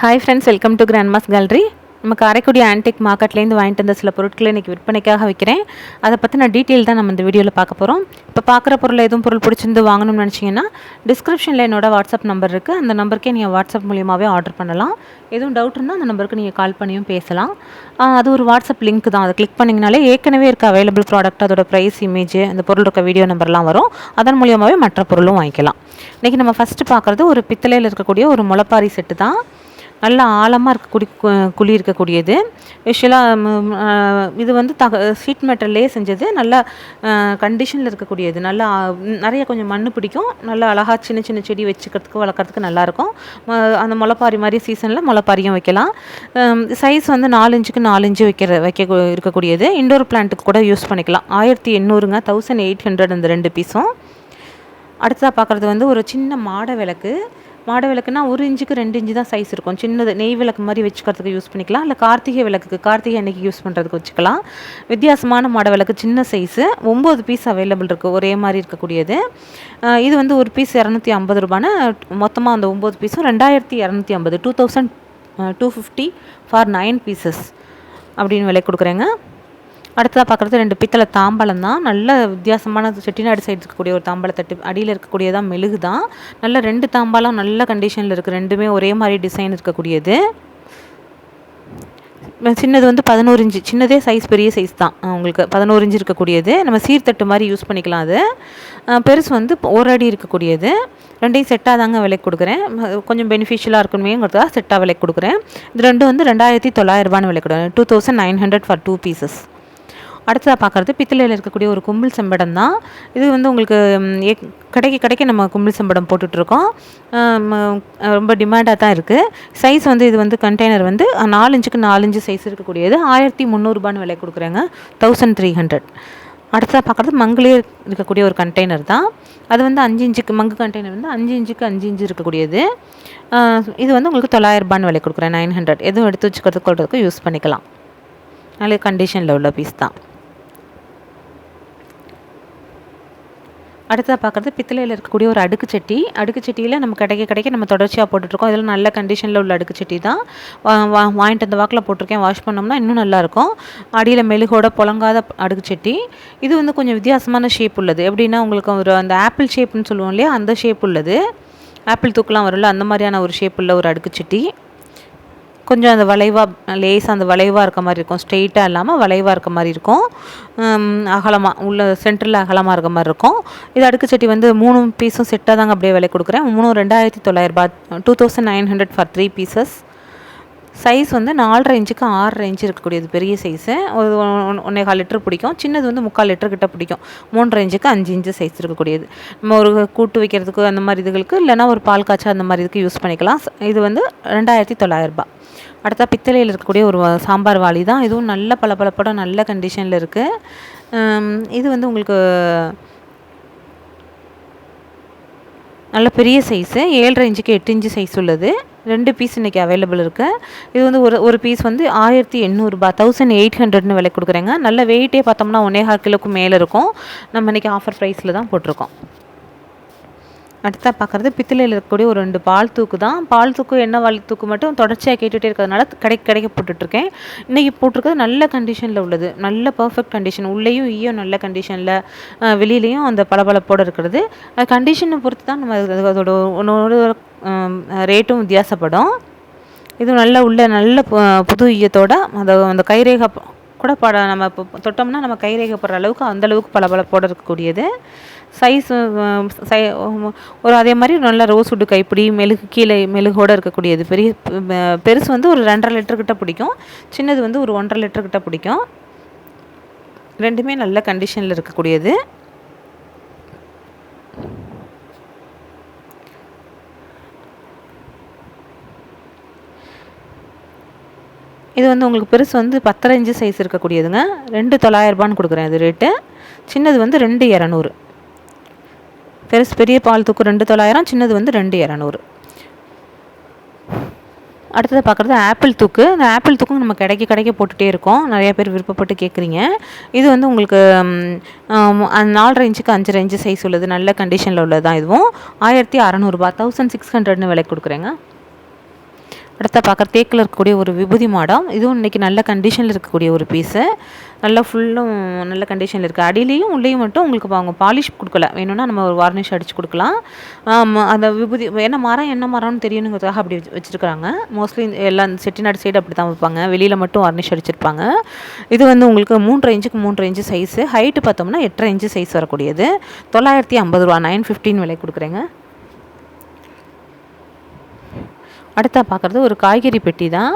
Hi friends welcome to grandma's gallery நம்ம Karaikudi antique மார்க்கெட்லேருந்து வாங்கிட்டு வந்த சில பொருட்களை இன்றைக்கி விற்பனைக்காக வைக்கிறேன். அதை பற்றின டீட்டெயில் தான் நம்ம இந்த வீடியோவில் பார்க்க போகிறோம் இப்போ பார்க்குற பொருள் எதுவும் பொருள் பிடிச்சிருந்து வாங்கணும்னு நினச்சிங்கன்னா டிஸ்கிரிப்ஷனில் என்னோட வாட்ஸ்அப் நம்பர் இருக்குது அந்த நம்பருக்கே நீங்கள் வாட்ஸ்அப் மூலியமாகவே ஆர்டர் பண்ணலாம். எதுவும் டவுட் இருந்தால் அந்த நம்பருக்கு நீங்கள் கால் பண்ணியும் பேசலாம். அது ஒரு வாட்ஸ்அப் லிங்க் தான். அதை கிளிக் பண்ணிங்கனாலே ஏற்கனவே இருக்க அவைலபிள் ப்ராடக்ட் அதோட ப்ரைஸ் இமேஜ் அந்த பொருள் இருக்க வீடியோ நம்பர்லாம் வரும். அதன் மூலியமாகவே மற்ற பொருளும் வாங்கிக்கலாம். இன்றைக்கி நம்ம ஃபஸ்ட்டு பார்க்குறது ஒரு பித்தளையில் இருக்கக்கூடிய ஒரு முளப்பாரி செட்டு தான். நல்லா ஆழமாக இருக்கக்கூடிய கு- குழி இருக்கக்கூடியது. யூஸ்வலாக இது வந்து தக ஷீட் மெட்டல்லே செஞ்சது. நல்லா கண்டிஷனில் இருக்கக்கூடியது. நல்லா நிறைய கொஞ்சம் மண் பிடிக்கும். நல்லா அழகாக சின்ன சின்ன செடி வச்சுக்கிறதுக்கு வளர்க்குறதுக்கு நல்லாயிருக்கும் அந்த முளைப்பாரி மாதிரி சீசனில் முளைப்பாரியும் வைக்கலாம். சைஸ் வந்து நாலு இன்ச்சுக்கு நாலு இன்ச்சு வைக்கிற வைக்க இருக்கக்கூடியது. இண்டோர் பிளான்ட்டுக்கு கூட யூஸ் பண்ணிக்கலாம். ஆயிரத்தி எண்ணூறுங்க. தௌசண்ட் எயிட் ஹண்ட்ரட் அந்த ரெண்டு பீஸும் அடுத்ததாக பார்க்குறது வந்து ஒரு சின்ன மாட விளக்கு. மாட விளக்குனா ஒரு இன்ச்சுக்கு ரெண்டு இன்ச்சு தான் சைஸ் இருக்கும். சின்னது நெய் விளக்கு மாதிரி வச்சுக்கிறதுக்கு யூஸ் பண்ணிக்கலாம். இல்லை கார்த்திகை விளக்குக்கு கார்த்திகை அன்னைக்கு யூஸ் பண்ணுறதுக்கு வச்சுக்கலாம். வித்தியாசமான மாட விளக்கு சின்ன சைஸு ஒம்பது பீஸ் அவைலபிள் இருக்குது ஒரே மாதிரி இருக்கக்கூடியது. இது வந்து ஒரு பீஸ் இரநூத்தி ஐம்பது ரூபான்னு மொத்தமாக அந்த ஒம்பது பீஸும் ரெண்டாயிரத்தி இரநூத்தி ஐம்பது two thousand two fifty for nine pieces அப்படின்னு விலை கொடுக்குறேங்க. அடுத்ததாக பார்க்குறது ரெண்டு பித்தளை தாம்பழம் தான் நல்ல வித்தியாசமான செட்டிநாடு சைடு இருக்கக்கூடிய ஒரு தாம்பாள தட்டு அடியில் இருக்கக்கூடியதான் மெழுகு தான் நல்ல ரெண்டு தாம்பாளம் நல்ல கண்டிஷனில் இருக்குது ரெண்டுமே ஒரே மாதிரி டிசைன் இருக்கக்கூடியது. சின்னது வந்து பதினோரு இன்ச்சு. சின்னதே சைஸ் பெரிய சைஸ் தான். உங்களுக்கு பதினோரு இன்ச்சு இருக்கக்கூடியது. நம்ம சீர்தட்டு மாதிரி யூஸ் பண்ணிக்கலாம் அது. பெருசு வந்து ஒரு அடி இருக்கக்கூடியது. ரெண்டையும் செட்டாக தாங்க விலைக்கு கொடுக்குறேன். கொஞ்சம் பெனிஃபிஷியலாக இருக்கணுமேங்கிறதா செட்டாக விலைக்கு கொடுக்குறேன். இது ரெண்டும் வந்து ரெண்டாயிரத்தி தொள்ளாயிரரூபான்னு விலை கொடுக்குறேன். Two thousand nine hundred for two pieces அடுத்ததாக பார்க்குறது பித்தளையில் இருக்கக்கூடிய ஒரு கும்பிள் செம்படம் தான். இது வந்து உங்களுக்கு ஏ- கடைக்கு கடைக்கு நம்ம கும்பிள் செம்படம் போட்டுட்ருக்கோம். ரொம்ப டிமாண்டாக தான் இருக்குது சைஸ் வந்து இது வந்து கண்டெய்னர் வந்து நாலு இன்ச்சுக்கு நாலு இன்ச்சு சைஸ் இருக்கக்கூடியது. ஆயிரத்தி முந்நூறுபான்னு விலை கொடுக்குறேங்க. Thousand three hundred. அடுத்ததாக பார்க்குறது மங்கிலே இருக்கக்கூடிய ஒரு கண்டெய்னர் தான். அது வந்து அஞ்சு இன்ச்சுக்கு மங்கு கண்டெய்னர் வந்து அஞ்சு இன்ச்சுக்கு அஞ்சு இன்ச்சு இருக்கக்கூடியது. இது வந்து உங்களுக்கு தொள்ளாயிரரூபான்னு விலை கொடுக்குறேன் நைன் ஹண்ட்ரட். எதுவும் எடுத்து வச்சுக்கிறதுக்கு கொள்றதுக்கு யூஸ் பண்ணிக்கலாம். நல்ல கண்டிஷனில் உள்ள பீஸ் தான். அடுத்ததாக பார்க்குறது பித்தளையில் இருக்கக்கூடிய ஒரு அடுக்கு சட்டி. அடுக்கு சட்டியில் நம்ம கிடைக்க கடைக்க நம்ம தொடர்ச்சியாக போட்டுட்ருக்கோம். இதில் நல்ல கண்டிஷனில் உள்ள அடுக்கு சட்டி தான். வா- வா- வாங்கிட்டு அந்த வாக்கில் போட்டிருக்கேன். வாஷ் பண்ணோம்னா இன்னும் நல்லாயிருக்கும் அடியில் மெழுகோட புழங்காத அடுக்கு சட்டி. இது வந்து கொஞ்சம் வித்தியாசமான ஷேப் உள்ளது. எப்படின்னா உங்களுக்கு ஒரு அந்த ஆப்பிள் ஷேப்னு சொல்லுவோம் இல்லையா? அந்த ஷேப் உள்ளது. ஆப்பிள் தூக்கெலாம் வரும்ல அந்த மாதிரியான ஒரு ஷேப் உள்ள ஒரு அடுக்கு சட்டி. கொஞ்சம் அந்த வளைவாக லேசாக அந்த வளைவாக இருக்க மாதிரி இருக்கும். ஸ்ட்ரெயிட்டாக இல்லாமல் வளைவாக இருக்க மாதிரி இருக்கும். அகலமாக உள்ள சென்டரில் அகலமாக இருக்க மாதிரி இருக்கும். இது அடுக்கு சட்டி வந்து மூணு பீஸும் செட்டாக தாங்க அப்படியே விலை கொடுக்குறேன். மூணு ரெண்டாயிரத்தி தொள்ளாயிரரூபா two thousand nine hundred for three pieces size வந்து நாலரை இன்ச்சுக்கு ஆறரை இன்ச்சு இருக்கக்கூடியது பெரிய சைஸு ஒரு ஒன்றே ஒன்னே கால் லிட்டர் பிடிக்கும். சின்னது வந்து முக்கால் லிட்டர் கிட்ட பிடிக்கும். மூன்றரை இன்ச்சுக்கு அஞ்சு இன்ச்சு சைஸ் இருக்கக்கூடியது. நம்ம ஒரு கூட்டு வைக்கிறதுக்கு அந்த மாதிரி இதுகளுக்கு இல்லைன்னா ஒரு பால் காய்ச்சல் அந்த மாதிரி இதுக்கு யூஸ் பண்ணிக்கலாம். இது வந்து ரெண்டாயிரத்தி தொள்ளாயிரரூபா அடுத்தா பித்தளையில் இருக்கக்கூடிய ஒரு சாம்பார் வாளி தான். இதுவும் நல்ல பளபளப்படம் நல்ல கண்டிஷனில் இருக்குது இது வந்து உங்களுக்கு நல்ல பெரிய சைஸு ஏழரை இன்ச்சுக்கு எட்டு இன்ச்சு சைஸ் உள்ளது. ரெண்டு பீஸ் இன்றைக்கி அவைலபிள் இருக்குது இது வந்து ஒரு ஒரு பீஸ் வந்து ஆயிரத்தி எண்ணூறுபா தௌசண்ட் எயிட் ஹண்ட்ரட்னு விலை கொடுக்குறேங்க. நல்ல வெயிட்டே பார்த்தோம்னா ஒன்னே கால் கிலோக்கு மேலே இருக்கும். நம்ம இன்றைக்கி ஆஃபர் ப்ரைஸில் தான் போட்டிருக்கோம். அடுத்தா பார்க்குறது பித்தளையில் இருக்கக்கூடிய ஒரு ரெண்டு பால் தூக்கு தான். பால் தூக்கு எண்ணெய் வால் தூக்கு மட்டும் தொடர்ச்சியாக கேட்டுகிட்டே இருக்கிறதுனால கிடைக்க கிடைக்க போட்டுட்ருக்கேன். இன்றைக்கி போட்டிருக்கிறது நல்ல கண்டிஷனில் உள்ளது. நல்ல பர்ஃபெக்ட் கண்டிஷன் உள்ளேயும் ஈயும் நல்ல கண்டிஷனில் வெளியிலையும் அந்த பளபளப்போடு இருக்கிறது. கண்டிஷனை பொறுத்து தான் நம்ம அதோட ஒன்று ரேட்டும் வித்தியாசப்படும். இது நல்ல உள்ள நல்ல பு- புது ஈயத்தோட அந்த அந்த கைரேகை கூட பட நம்ம இப்போ தொட்டோம்னா நம்ம கைரேகை போடுற அளவுக்கு அந்தளவுக்கு பளபளப்போடு பளபளப்போட இருக்கக்கூடியது. சைஸ் சை ஒரு அதே மாதிரி நல்லா ரோஸ் உட்டு கைப்பிடி மெழுகு கீழே மெழுகோடு இருக்கக்கூடியது. பெரிய பெருசு வந்து ஒரு ரெண்டரை லிட்டர் கிட்ட பிடிக்கும். சின்னது வந்து ஒரு ஒன்றரை லிட்டர் கிட்ட பிடிக்கும். ரெண்டுமே நல்ல கண்டிஷனில் இருக்கக்கூடியது. இது வந்து உங்களுக்கு பெருசு வந்து பத்தரை இன்ச்சு சைஸ் இருக்கக்கூடியதுங்க. ரெண்டு தொள்ளாயிரரூபான்னு கொடுக்குறேன் இது ரேட்டு சின்னது வந்து ரெண்டு இரநூறு. பெருசு பெரிய பால் தூக்கு ரெண்டு தொள்ளாயிரம் சின்னது வந்து ரெண்டு இரநூறு. அடுத்தது பார்க்குறது ஆப்பிள் தூக்கு. இந்த ஆப்பிள் தூக்கும் நம்ம கடைக்கு கடைக்கு போட்டுகிட்டே இருக்கோம். நிறைய பேர் விருப்பப்பட்டு கேட்குறீங்க. இது வந்து உங்களுக்கு ம், ரேஞ்சுக்கு அஞ்சு நாலரை இன்ச்சுக்கு இன்ச்சு சைஸ் உள்ளது. நல்ல கண்டிஷனில் உள்ளது தான் இதுவும். ஆயிரத்தி அறநூறுபா தௌசண்ட் சிக்ஸ் ஹண்ட்ரட்னு விலை கொடுக்குறேங்க. அடுத்த பார்க்குற தேக்கில் இருக்கக்கூடிய ஒரு விபூதி மாடம். இதுவும் இன்றைக்கி நல்ல கண்டிஷனில் இருக்கக்கூடிய ஒரு பீஸு நல்லா ஃபுல்லும் நல்ல கண்டிஷனில் இருக்குது அடியிலையும் உள்ளேயும் மட்டும் உங்களுக்கு அவங்க பாலிஷ் கொடுக்கல. வேணும்னா நம்ம ஒரு வார்னிஷ் அடித்து கொடுக்கலாம். அந்த விபூதி என்ன மரம் என்ன மரம்னு தெரியணுங்கிறதுக்காக அப்படி வச்சு- வச்சுருக்காங்க மோஸ்ட்லி எல்லா செட்டிநாடு சைடு அப்படி தான் வைப்பாங்க. வெளியில் மட்டும் வார்னிஷ் அடிச்சிருப்பாங்க. இது வந்து உங்களுக்கு மூன்று இன்ச்சுக்கு மூன்று இன்ச்சு சைஸு ஹைட்டு பார்த்தோம்னா எட்டரை இன்ச்சு சைஸ் வரக்கூடியது. தொள்ளாயிரத்தி ஐம்பது ரூபா நைன் ஃபிஃப்டின் விலை கொடுக்குறேங்க. அடுத்தா பார்க்குறது ஒரு காய்கறி பெட்டி தான்.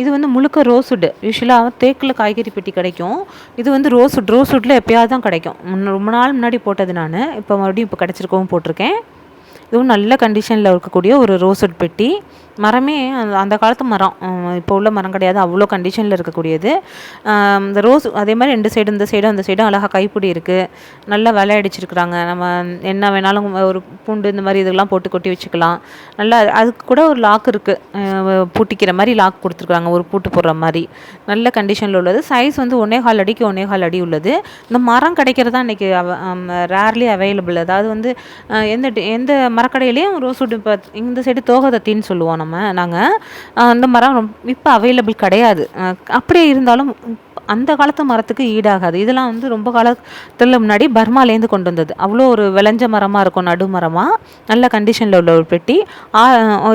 இது வந்து முழுக்க ரோஸ்வுட்டு. யூஸ்வலாக தேக்கில் காய்கறி பெட்டி கிடைக்கும். இது வந்து ரோஸ்வுட். ரோஸ்வுட்டில் எப்போயாவது தான் கிடைக்கும். முன்ன ரொம்ப நாள் முன்னாடி போட்டது நான். இப்போ மறுபடியும் இப்போ கிடச்சிருக்கவும் போட்டிருக்கேன். இதுவும் நல்ல கண்டிஷனில் இருக்கக்கூடிய ஒரு ரோஸ்வுட் பெட்டி. மரமே அந்த அந்த காலத்து மரம். இப்போ உள்ள மரம் கிடையாது. அவ்வளோ கண்டிஷனில் இருக்கக்கூடியது. இந்த ரோஸ் அதே மாதிரி ரெண்டு சைடு இந்த சைடும் அந்த சைடும் அழகாக கைப்பிடி இருக்குது நல்லா விலை அடிச்சிருக்கிறாங்க. நம்ம என்ன வேணாலும் ஒரு பூண்டு இந்த மாதிரி இதெல்லாம் போட்டு கொட்டி வச்சுக்கலாம். நல்லா அதுக்கு கூட ஒரு லாக் இருக்குது பூட்டிக்கிற மாதிரி லாக் கொடுத்துருக்குறாங்க. ஒரு பூட்டு போடுற மாதிரி. நல்ல கண்டிஷனில் உள்ளது. சைஸ் வந்து ஒன்னே கால் அடிக்கு ஒன்றே கால் அடி உள்ளது. இந்த மரம் கிடைக்கிறதா இன்றைக்கி ரேர்லி அவைலபிள் அதாவது வந்து எந்த எந்த மரக்கடையிலையும் ரோஸ்வுட் இப்போ இந்த சைடு தோகதத்தின்னு சொல்லுவோம் நம்ம. நாங்கள் அந்த மரம் ரொம்ப இப்போ அவைலபிள் கிடையாது. அப்படியே இருந்தாலும் அந்த காலத்து மரத்துக்கு ஈடாகாது. இதெல்லாம் வந்து ரொம்ப காலத்தில் முன்னாடி பர்மாலேருந்து கொண்டு வந்தது. அவ்வளோ ஒரு விளைஞ்ச மரமாக இருக்கும் நடு மரமாக நல்ல கண்டிஷனில் உள்ள ஒரு பெட்டி. ஆ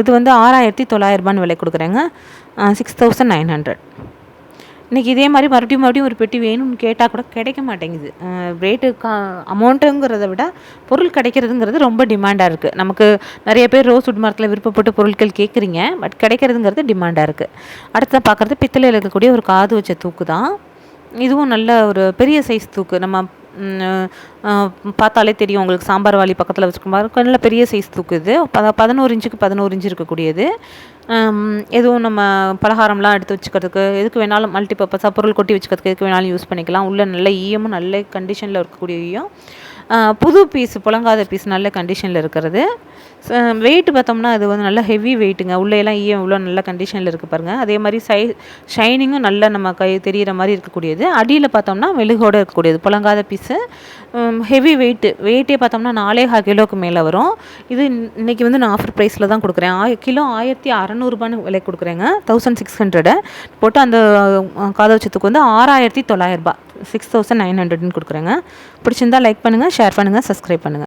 இது வந்து ஆறாயிரத்தி தொள்ளாயிரரூபான்னு விலை கொடுக்குறேங்க. சிக்ஸ் தௌசண்ட் நைன் ஹண்ட்ரட் இன்றைக்கி இதே மாதிரி மறுபடியும் மறுபடியும் ஒரு பெட்டி வேணும்னு கேட்டால் கூட கிடைக்க மாட்டேங்குது. ரேட்டு கா அமௌண்ட்டுங்கிறத விட பொருள் கிடைக்கிறதுங்கிறது ரொம்ப டிமாண்டாக இருக்குது நமக்கு நிறைய பேர் ரோஸ் உட் மரத்தில் விருப்பப்பட்டு பொருட்கள் கேட்குறீங்க பட் கிடைக்கிறதுங்கிறது டிமாண்டாக இருக்குது அடுத்த பார்க்குறது பித்தளையில் இருக்கக்கூடிய ஒரு காது வச்ச தூக்கு தான் இதுவும் நல்ல ஒரு பெரிய சைஸ் தூக்கு. நம்ம பார்த்தாலே தெரியும் உங்களுக்கு சாம்பார் வாளி பக்கத்தில் வச்சுக்கும் நல்ல பெரிய சைஸ் தூக்குது. பத பதினோரு இன்ச்சுக்கு பதினோரு இன்ச்சு இருக்கக்கூடியது. எதுவும் நம்ம பலகாரம்லாம் எடுத்து வச்சுக்கிறதுக்கு எதுக்கு வேணாலும் மல்டி பர்பஸாக பொருள் கொட்டி வச்சுக்கிறதுக்கு எதுக்கு வேணாலும் யூஸ் பண்ணிக்கலாம். உள்ள நல்ல ஈயமும் நல்ல கண்டிஷனில் இருக்கக்கூடிய ஈயம். புது பீஸ் புழங்காத பீஸ் நல்ல கண்டிஷனில் இருக்கிறது. வெயிட் பார்த்தோம்னா அது வந்து நல்ல ஹெவி வெயிட்டுங்க உள்ளேலாம் ஈயம் இவ்வளோ நல்ல கண்டிஷனில் இருக்குது பாருங்கள் அதே மாதிரி சை ஷைனிங்கும் நல்லா நம்ம கை தெரிகிற மாதிரி இருக்கக்கூடியது. அடியில் பார்த்தோம்னா மெழுகோடு இருக்கக்கூடியது புழங்காத பீஸு ஹெவி வெயிட்டு வெயிட்டே பார்த்தோம்னா நாலே ஹா கிலோவுக்கு மேலே வரும். இது இன்றைக்கி இன்னைக்கு வந்து நான் ஆஃபர் ப்ரைஸில் தான் கொடுக்குறேன். ஆய கிலோ ஆயிரத்தி அறநூறுபான்னு விலை கொடுக்குறேங்க. தௌசண்ட் சிக்ஸ் ஹண்ட்ரடு போட்டு அந்த அஹ், காதவச்சத்துக்கு வந்து ஆறாயிரத்தி தொள்ளாயிரரூபா. சிக்ஸ் தௌசண்ட் நைன் ஹண்ட்ரட்னு கொடுக்குறேங்க. பிடிச்சிருந்தா லைக் பண்ணுங்கள் ஷேர் பண்ணுங்கள் சப்ஸ்கிரைப் பண்ணுங்கள்